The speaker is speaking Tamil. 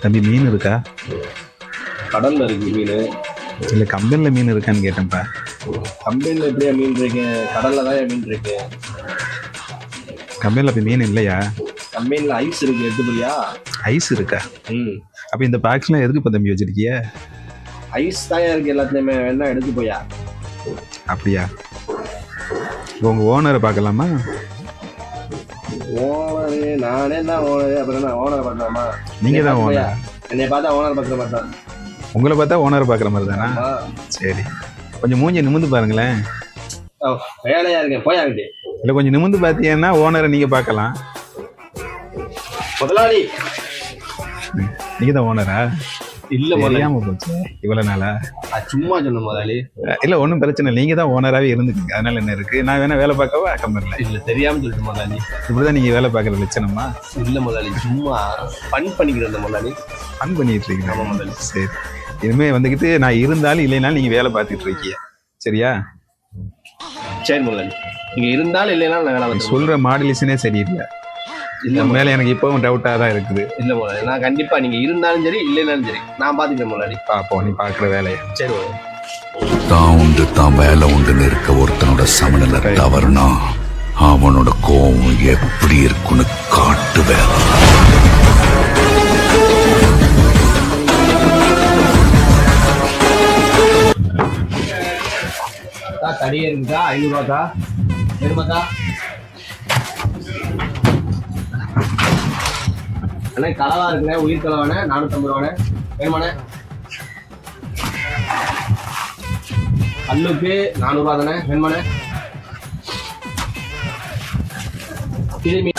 தம்பி மீன் இருக்கா? கடல்ல இருக்கு மீன். இல்லை கம்பெனியில் மீன் இருக்கான்னு கேட்டேன்ப்பா. கம்பெனில எப்படியா மீன் இருக்கு? கடல்ல தான் மீன் இருக்கு. கம்பெனியில் இப்போ மீன் இல்லையா? கம்பெனில ஐஸ் இருக்கு எடுத்துப்பியா ஐஸ் இருக்கா? ம். அப்போ இந்த பாக்ஸ்லாம் எதுக்கு இப்போ தம்பி வச்சிருக்கிய? ஐஸ் தான் இருக்கு எல்லாத்துலயுமே. வேணா எடுத்து போயா அப்படியா? இப்போ உங்கள் ஓனரை பார்க்கலாமா? ஓனரு நானே தான் ஓனரு அப்புறம் என்ன ஓனரை பார்க்கலாமா நீங்கள் தான். ஓனர் என்னை பார்த்தா ஓனர் பார்க்குற மாதிரி தான். உங்களை பார்த்தா ஓனரை பார்க்குற மாதிரி தானா. சரி. கொஞ்சம் மூஞ்சி நிமிந்து பாருங்களேன். ஓ, வேலையா இருக்கேன் போயா அங்கிட்டு இல்லை கொஞ்சம் நிமிந்து பார்த்தீங்கன்னா ஓனரை நீங்கள் பார்க்கலாம். முதலாளி. நீங்கள் தான் ஓனரா இல்ல தெரியாம போச்சு. இவ்வளோ நாளா? சும்மா சொன்ன முதலாளி. இல்லை ஒன்றும் பிரச்சனை நீங்கள் தான் ஓனராகவே இருந்துக்கீங்க. அதனால என்ன இருக்குது நான் வேணா வேலை பார்க்கவா? கம்பெனியில் இல்ல தெரியாம சொல்லிட்டு முதலாளி. இப்படி தான் நீங்கள் வேலை பார்க்குற லட்சணமா? இல்ல முதலாளி சும்மா ஃபன் பண்ணிக்கிறேன் முதலாளி. ஃபன் பண்ணிட்டு இருக்கீங்க. முதலாளி. சரி. இனிமே வந்துக்கிட்டு நான் இருந்தாலும் இல்லைனாலும் நீங்கள் வேலை பார்த்துட்டு இருக்கீங்க. சரியா? சரி முதலாளி. நீங்க இருந்தாலும் இல்லைனாலும் நான் வேலை. சொல்கிற மாடுலேஷனே சரியில்லை. இல்ல. மேலே எனக்கு இப்போவும் டவுட்டாக தான் இருக்குது. இல்ல முதலாளி நான் கண்டிப்பா நீங்க இருந்தாலும் சரி இல்லைனாலும் சரி நான் பாத்துக்கிறேன் முதலாளி பார்ப்போம் நீ பார்க்குற வேலையை. சரி தான் உண்டு தான் வேலை உண்டுன்னு இருக்க ஒருத்தனோட சமநிலை தவறுனா அவனோட கோவம் எப்படி இருக்குன்னு காட்டுவேன். அக்கா தடியே இருக்குதா ஐநூறுவாக்கா வேணுமாக்கா அண்ணே கலவா இருக்குண்ணே உயிர் கலவானே நானூற்றம்பது ரூபாண்ணே. வேணுமாண்ணே? கல்லுக்கு நானூறுவா தானே வேணுமாண்ணே? திரும்பி